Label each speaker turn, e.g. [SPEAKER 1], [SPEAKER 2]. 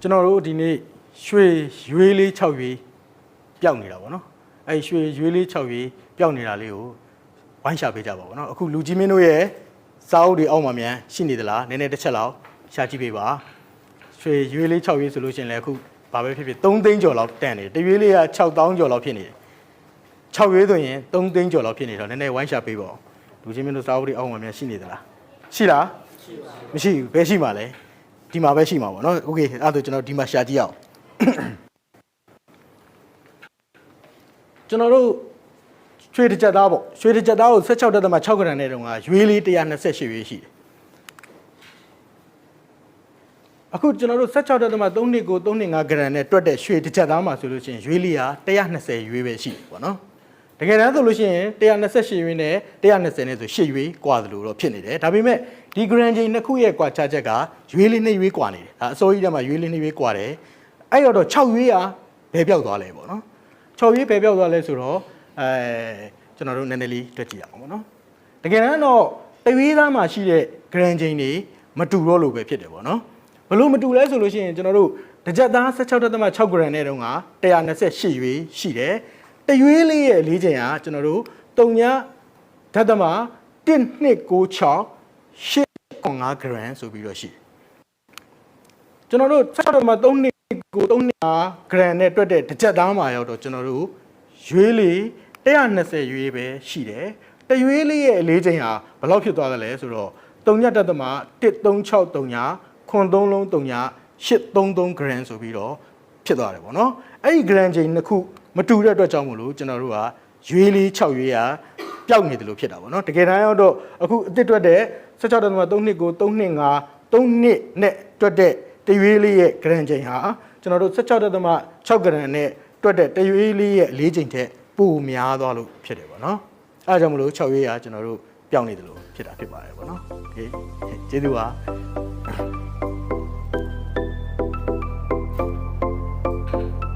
[SPEAKER 1] ကျွန်တော်တို့ဒီနေ့ရွှေရွေးလေး6ရွေးပျောက်နေတာပေါ့နော်အဲ့ဒီရွှေရွေးလေး6ရွေးပျောက်နေတာလေးကိုဝိုင်းရှာပေးကြပါဘောနော်အခုလူကြီးမင်းတို့ရဲ့စာအုပ်တွေအောက်မှာမြန်ရှိနေသလားနည်းနည်းတစ်ချက်လောက်ရှာကြည့်ပေးပါရွှေရွေးလေး6ရွေးဆိုလို့ရှိရင်လည်းအခုဘာပဲဖြစ်ဖြစ်3သိန်းကျော်လောက်တန်နေတယ်တရွေးလေးက6000ကျော်လောက်ဖြစ်နေတယ်6ရွေးဆိုရင်3သိန်းကျော်လောက်ဖြစ်နေတော့နည်းနည်းဝိုင်းရှာပေးပါဦးလူကြီးမင်းတို့စာအုပ်တွေအောက်မှာမြန်ရှိနေသလားရှိလားမရှိဘူးဘယ်ရှိမှာလဲ ဒီမှာပဲရှိမှာပေါ့နော်โอเคအဲ့ဒါဆိုကျွန်တော်ဒီမှာရှာကြည့်အောင် ကျွန်တော်တို့ရွှေတစ်ကြက်သားပေါ့ရွှေတစ်ကြက်သားကို16တက်သမ6ဂရမ်နဲ့တုန်းကရွေးလေး128ရွေးရှိတယ်အခုကျွန်တော်တို့16တက်သမ3နှစ်ကို3နှစ်5ဂရမ်နဲ့တွက်တဲ့ရွှေတစ်ကြက်သားမှာဆိုလို့ရှိရင်ရွေးလေးက120ရွေးပဲရှိတယ်ပေါ့နော် တကယ်တမ်းဆိုလို့ရှိရင်128ရွေးနဲ့120နဲ့ဆို8ရွေးกว่าသလိုတော့ဖြစ်နေတယ်ဒါပေမဲ့ဒီ grand chain နှစ်ခုရဲ့กว่าခြားချက်ကရွေးလေး2ရွေးกว่าနေတယ်ဒါအစိုးရထဲမှာရွေးလေး2ရွေးกว่าတယ်အဲ့တော့6ရွေးကဘယ်ပြောက်သွားလဲပေါ့နော် 6ရေးပဲပြောက်သွားလဲဆိုတော့အဲကျွန်တော်တို့နည်းနည်းလေးတွက်ကြည့်အောင်ပေါ့နော်တကယ်တမ်းတော့တရွေးသားမှာရှိတဲ့ grand chain တွေမတူတော့လို့ပဲဖြစ်တယ်ပေါ့နော်ဘလို့မတူလဲဆိုလို့ရှိရင်ကျွန်တော်တို့တစ်ကြက်သား16.6 gram နဲ့တုန်းက128ရွေးရှိတယ် တရွေးလေးရဲ့လေးချိန်ကကျွန်တော်တို့3ညဓာတ်သမ1296 8.5 gram ဆိုပြီးတော့ရှိတယ်ကျွန်တော်တို့16.3နှစ်ကို3နှစ်ဟာ gram နဲ့တွက်တဲ့တစ်ကြက်သားမှာရောက်တော့ကျွန်တော်တို့ရွေးလေး120ရွေးပဲရှိတယ်တရွေးလေးရဲ့အလေးချိန်ဟာဘယ်လောက်ဖြစ်သွားသလဲဆိုတော့3ညတက်သမ1363ညခွန်3လုံး3ည833 gram ဆိုပြီးတော့ ဖြစ်သွားတယ်ပေါ့နော်အဲ့ဒီ gram ချိန်နှစ်ခုမတူတဲ့အတွက်ကြောင့်မို့လို့ကျွန်တော်တို့ကရွေးလေး6ရွေးဟာပျောက်နေတယ်လို့ဖြစ်တာပေါ့နော်တကယ်တမ်းရောက်တော့အခုအစ်စ်တွက်တဲ့16.3နှစ်ကို3နှစ်5 3နှစ်နဲ့တွက်တဲ့တရွေးလေးရဲ့ gram ချိန်ဟာကျွန်တော်တို့16.6 gram နဲ့တွက်တဲ့တရွေးလေးရဲ့အလေးချိန်ထက်ပိုများသွားလို့ဖြစ်တယ်ပေါ့နော်အဲဒါကြောင့်မလို့6ရွေးဟာကျွန်တော်တို့ပျောက်နေတယ်လို့ဖြစ်တာဖြစ်ပါတယ်ပေါ့နော်โอเคကျေးဇူးပါ you